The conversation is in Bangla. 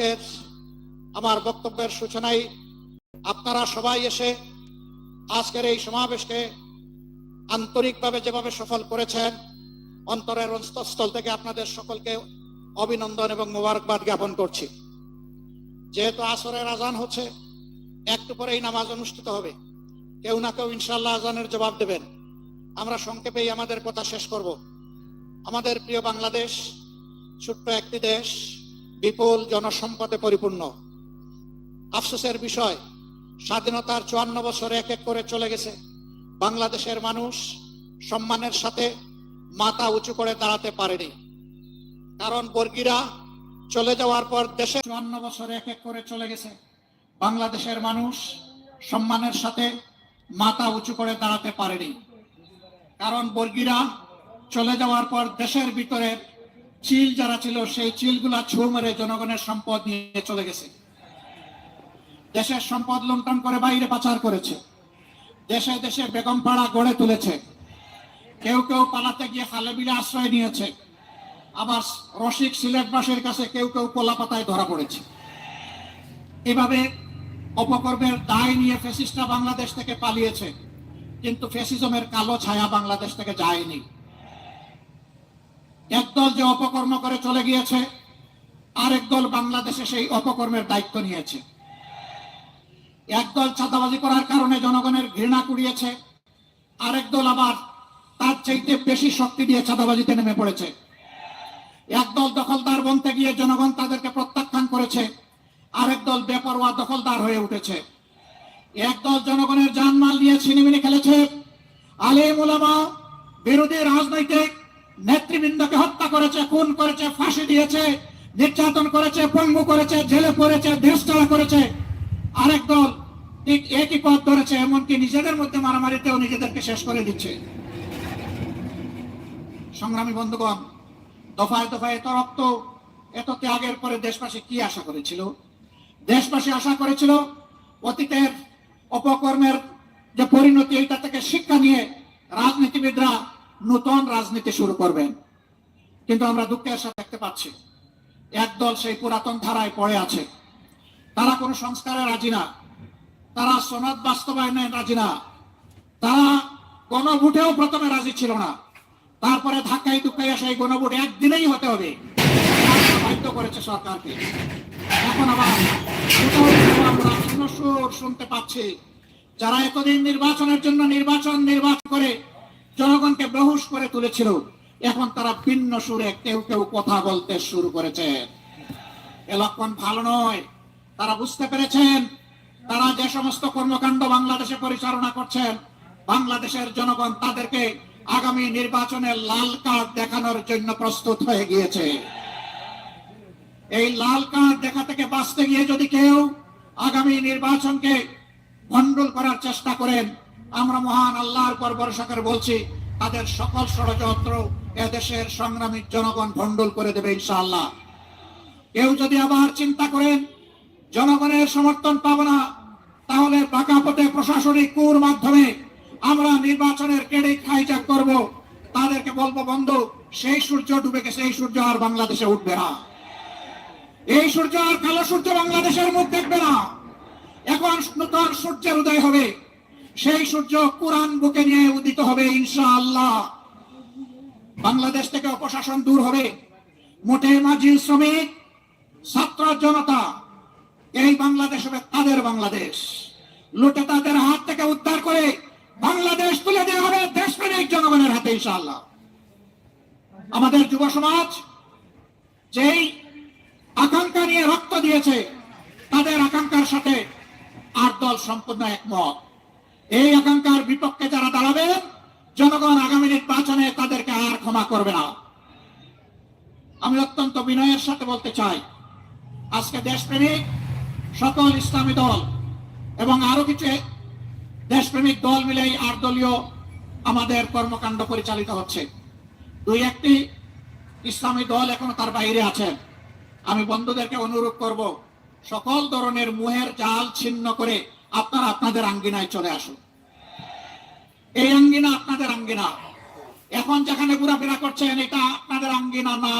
আজকের আমার বক্তব্যের সূচনায় আপনারা সবাই এসে আজকের এই সমাবেশকে আন্তরিকভাবে যেভাবে সফল করেছেন, অন্তরের অন্তঃস্থল থেকে আপনাদের সকলকে অভিনন্দন এবং মোবারকবাদ জ্ঞাপন করছি। যেহেতু আসরের আজান হচ্ছে, একটু পরেই নামাজ অনুষ্ঠিত হবে। কেউ না কেউ ইনশাল্লাহ আজানের জবাব দেবেন। আমরা সংক্ষেপেই আমাদের কথা শেষ করব। আমাদের প্রিয় বাংলাদেশ, ছোট্ট একটি দেশ বিপুল জনসম্পদে পরিপূর্ণ। আফসোসের বিষয়, স্বাধীনতার চুয়ান্ন বছর এক এক করে চলে গেছে। বাংলাদেশের মানুষ সম্মানের সাথে মাথা উঁচু করে দাঁড়াতে পারেনি। কারণ বর্গীরা চলে যাওয়ার পর দেশে চুয়ান্ন বছর এক এক করে চলে গেছে। বাংলাদেশের মানুষ সম্মানের সাথে মাথা উঁচু করে দাঁড়াতে পারেনি। কারণ বর্গীরা চলে যাওয়ার পর দেশের ভিতরে চিল যারা ছিল, সেই চিলগুলা ছু মেরে জনগণের সম্পদ নিয়ে চলে গেছে। দেশের সম্পদ লুণ্ঠন করে বাইরে পাচার করেছে। দেশে দেশে বেগম পাড়া গড়ে তুলেছে। কেউ কেউ পালাতে গিয়ে খালে বিলে আশ্রয় নিয়েছে। আবার রসিক সিলেটবাসীর কাছে কেউ কেউ কোলা পাতায় ধরা পড়েছে। এভাবে অপকর্মের দায় নিয়ে ফেসিস্টরা বাংলাদেশ থেকে পালিয়েছে। কিন্তু ফেসিজমের কালো ছায়া বাংলাদেশ থেকে যায়নি। একদল যে অপকর্ম করে চলে গিয়েছে, আরেক দল বাংলাদেশে সেই অপকর্মের দায়িত্ব নিয়েছে। একদল চাঁদাবাজি করার কারণে জনগণের ঘৃণা কুড়িয়েছে, আরেক দল আবার তার চাইতে বেশি শক্তি দিয়ে চাঁদাবাজিতে নেমে পড়েছে। একদল দখলদার বনতে গিয়ে জনগণ তাদেরকে প্রত্যাখ্যান করেছে, আরেক দল বেপরোয়া দখলদার হয়ে উঠেছে। একদল জনগণের জানমাল নিয়ে ছিনিমিনি খেলেছে, আলেম ওলামা বিরোধী রাজনৈতিক নেতৃবৃন্দকে হত্যা করেছে, খুন করেছে, ফাঁসি দিয়েছে, নির্যাতন করেছে, পঙ্গু করেছে, জেলে পড়েছে দেশ চালা করেছে। আরেক দল ঠিক একই পথ ধরেছে, এমনকি নিজেদের মধ্যে মারামারিতেও নিজেদেরকে শেষ করে দিচ্ছে। সংগ্রামী বন্ধুগণ, দফায় দফায় এত রক্ত, এত ত্যাগের পরে দেশবাসী কি আশা করেছিল? দেশবাসী আশা করেছিল অতীতের অপকর্মের যে পরিণতি, এইটা থেকে শিক্ষা নিয়ে রাজনীতিবিদরা নতুন রাজনীতি শুরু করবেন। কিন্তু আমরা দুঃখের সাথে দেখতে পাচ্ছি, একদল সেই পুরাতন ধারায় পড়ে আছে। তারা কোনো সংস্কারে রাজি না। তারা সনদ বাস্তবায়নে রাজি না। তারা গণভোটেও প্রথমে রাজি ছিল না। তারপরে ধাক্কাই টুক্কাই আসে এই গণভোট একদিনেই হতে হবে। বাধ্য করেছে সরকারকে। এখন আবার আমরা শুনতে পাচ্ছি, যারা এতদিন নির্বাচনের জন্য নির্বাচন নির্বাচন করে জনগণকে বেহুশ করে তুলেছিল। এখন তারা ভিন্ন সুরে কেউ কেউ কথা বলতে শুরু করেছে। এ লক্ষণ ভালো নয়। তারা বুঝতে পেরেছেন, তারা যে সমস্ত কর্মকাণ্ড বাংলাদেশে পরিচালনা করছেন, বাংলাদেশের জনগণ তাদেরকে আগামী নির্বাচনে লাল কার্ড দেখানোর জন্য প্রস্তুত হয়ে গিয়েছে। এই লাল কার্ড দেখা থেকে বাঁচতে গিয়ে যদি কেউ আগামী নির্বাচনকে ভণ্ডুল করার চেষ্টা করেন আমরা মহান আল্লাহর পর ভরসা করে বলছি, তাদের সকল ষড়যন্ত্র এদেশের সংগ্রামী জনগণ ভণ্ডুল করে দেবে ইনশাআল্লাহ। কেউ যদি আবার চিন্তা করেন, জনগণের সমর্থন পাবো না, তাহলে পাকা পথে প্রশাসনিক কুর মাধ্যমে আমরা নির্বাচনের কেড়ে হাইজাক করব। তাদেরকে বলব, বন্ধু, সেই সূর্য ডুবে গেছে এই সূর্য আর বাংলাদেশে উঠবে না। এই সূর্য আর কালো সূর্য বাংলাদেশের মুখ দেখবে না। এখন নতুন সূর্যের উদয় হবে। সেই সূর্য কোরআন বুকে নিয়ে উদিত হবে, ইনশাআল্লাহ। বাংলাদেশ থেকে অপশাসন দূর হবে। মোটে মাঝি শ্রমিক, ছাত্র জনতা, এই বাংলাদেশ হবে তাদের বাংলাদেশ। লুটে তাদের হাত থেকে উদ্ধার করে বাংলাদেশ তুলে দেওয়া হবে দেশপ্রেমিক জনগণের হাতে, ইনশাআল্লাহ। আমাদের যুব সমাজ যেই আকাঙ্ক্ষা নিয়ে রক্ত দিয়েছে, তাদের আকাঙ্ক্ষার সাথে আট দল সম্পূর্ণ একমত। এই আকাঙ্ক্ষার বিপক্ষে যারা দাঁড়াবে, জনগণ আগামী নির্বাচনে তাদেরকে আর ক্ষমা করবে না। আমি অত্যন্ত বিনয়ের সাথে বলতে চাই, আজকে দেশপ্রেমিক সকল ইসলামী দল এবং আরও কিছু দেশপ্রেমিক দল মিলে এই আট দলীয় আমাদের কর্মকাণ্ড পরিচালিত হচ্ছে। দুই একটি ইসলামী দল এখনও তার বাইরে আছেন আমি বন্ধুদেরকে অনুরোধ করব, সকল ধরনের মুহের জাল ছিন্ন করে আপনারা আপনাদের আঙ্গিনায় চলে আসুন। এই আঙ্গিনা আপনাদের আঙ্গিনা। এখন যেখানে ঘোরাফেরা করছেন, এটা আপনাদের আঙ্গিনা না।